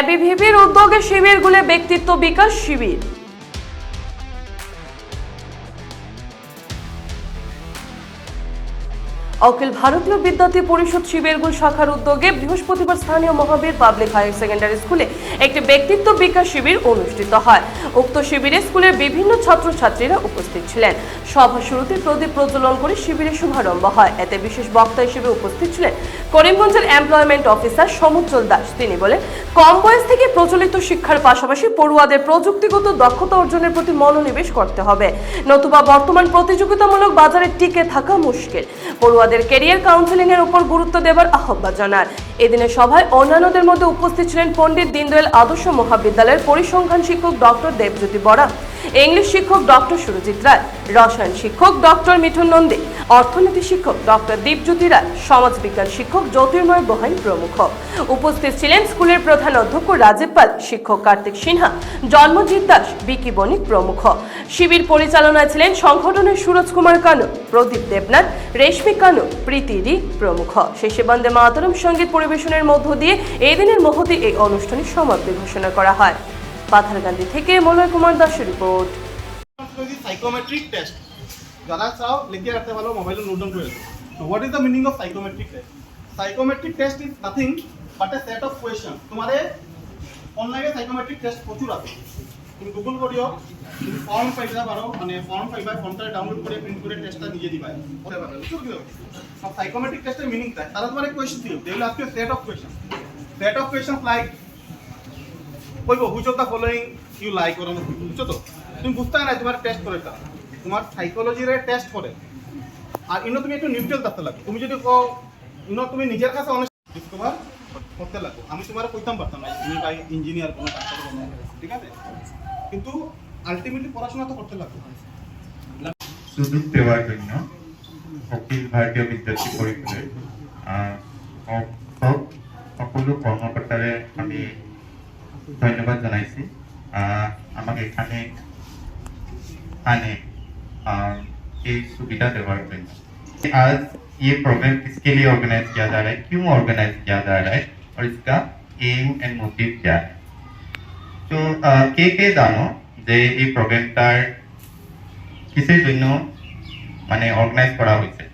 এবিভিপির উদ্যোগে শিবিরগুলি ব্যক্তিত্ব বিকাশ শিবির। অখিল ভারতীয় বিদ্যার্থী পরিষদ শিবিরগুল শাখার উদ্যোগে বৃহস্পতিবার স্থানীয় মহাবীর পাবলিক হায়ার সেকেন্ডারি স্কুলে একটি ব্যক্তিত্ব বিকাশ শিবির অনুষ্ঠিত হয়। উক্ত শিবিরে স্কুলের বিভিন্ন ছাত্রছাত্রীরা উপস্থিত ছিলেন। সভা শুরুতে প্রদীপ প্রজ্বলন করে শিবিরের শুভারম্ভ হয়। এতে বিশেষ বক্তা হিসেবে উপস্থিত ছিলেন করিমগঞ্জের এমপ্লয়মেন্ট অফিসার সমুজ্জ্বল দাস। তিনি বলেন, কম বয়স থেকে প্রচলিত শিক্ষার পাশাপাশি পড়ুয়াদের প্রযুক্তিগত দক্ষতা অর্জনের প্রতি মনোনিবেশ করতে হবে। নতুবা বর্তমান প্রতিযোগিতামূলক বাজারে টিকে থাকা মুশকিল। পড়ুয়াদের কেরিয়ার কাউন্সেলিং এর উপর গুরুত্ব দেবার আহ্বান জানান। এদিনের সভায় অন্যান্যদের মধ্যে উপস্থিত ছিলেন পণ্ডিত দীনদয়াল আদর্শ মহাবিদ্যালয়ের পরিসংখ্যান শিক্ষক ডক্টর দেবজ্যোতি বরা, ইংলিশ শিক্ষক ডক্টর সুরজিৎ রায়, রসায়ন শিক্ষক ডক্টর মিঠুন নন্দী, অর্থনীতি শিক্ষক ডক্টর দীপজ্যোতি রায়, সমাজবিজ্ঞান শিক্ষক জ্যোতির্ময় বহাইন প্রমুখ। উপস্থিত ছিলেন স্কুলের প্রধান অধ্যক্ষ রাজীব পাল, শিক্ষক কার্তিক সিনহা, জন্মজিৎ দাস, বিকি বণিক প্রমুখ। শিবির পরিচালনায় ছিলেন সংগঠনের সুরজ কুমার কানু, প্রদীপ দেবনাথ, রেশমি কানু, প্রীতি রি প্রমুখ। শেষে বন্দে মাতরম সংগীত পরিবেশনের মধ্য দিয়ে এই দিনের মহতি এই অনুষ্ঠানের সমাপ্তি ঘোষণা করা হয়। পাথারকান্দি থেকে মলয় কুমার দাসের রিপোর্ট। সাইকোমেট্রিক টেস্ট যারা চাও লিখে রাখতে পারো মোবাইলে নোট করে সাইকোমেট্রিক টেস্ট প্রচুর আছে। তুমি গুগল করিও, তুমি ফর্ম পাইবা পারো মানে ফর্ম পাইবা ফর্মটা ডাউনলোড করে প্রিন্ট করে টেস্টটা নিজে দিবা। পারবে বুঝছ কি সব সাইকোমেট্রিক টেস্টের মিনিং তাই তারা তোমারে কোয়েশ্চন দিও they will ask you set of question set of question like কইব which of the following you like ওর মধ্যে বুঝছ তো? তুমি বুঝতে না, তোমার টেস্ট করে তা। তোমার সাইকোলজির টেস্ট করে। আর ইনো তুমি একটু নিউট্রাল থাকতে লাগে। তুমি যদি কো ইনো তুমি নিজের কাছে অনেস্ট ডিসকভার করতে লাগো, আমি তোমার কইতাম পারতাম না, তুমি ভাই ইঞ্জিনিয়ার কোনো ডাক্তার কোনো ঠিক আছে? কিন্তু আলটিমেটলি পড়াশোনা তো করতে লাগবে সুযোগ দেওয়ার জন্য অখিল ভাৰতীয় বিদ্যাৰ্থী পৰিষদে আহ, সব সব সকলো কৰ্মকৰ্তাৰে আমি ধন্যবাদ জনাইছোঁ আহ, আমাক এখানে আনে আহ, এই सुविधा देवार জন্য आज ये प्रोग्राम किसके लिए ऑर्गेनाइज किया जा रहा है क्यों ऑर्गेनाइज किया जा रहा है और इसका एम एंड मोटिव क्या है তো কে কে জানো যে এই প্রোগ্রামটার কিসের জন্য মানে অর্গানাইজ করা হয়েছে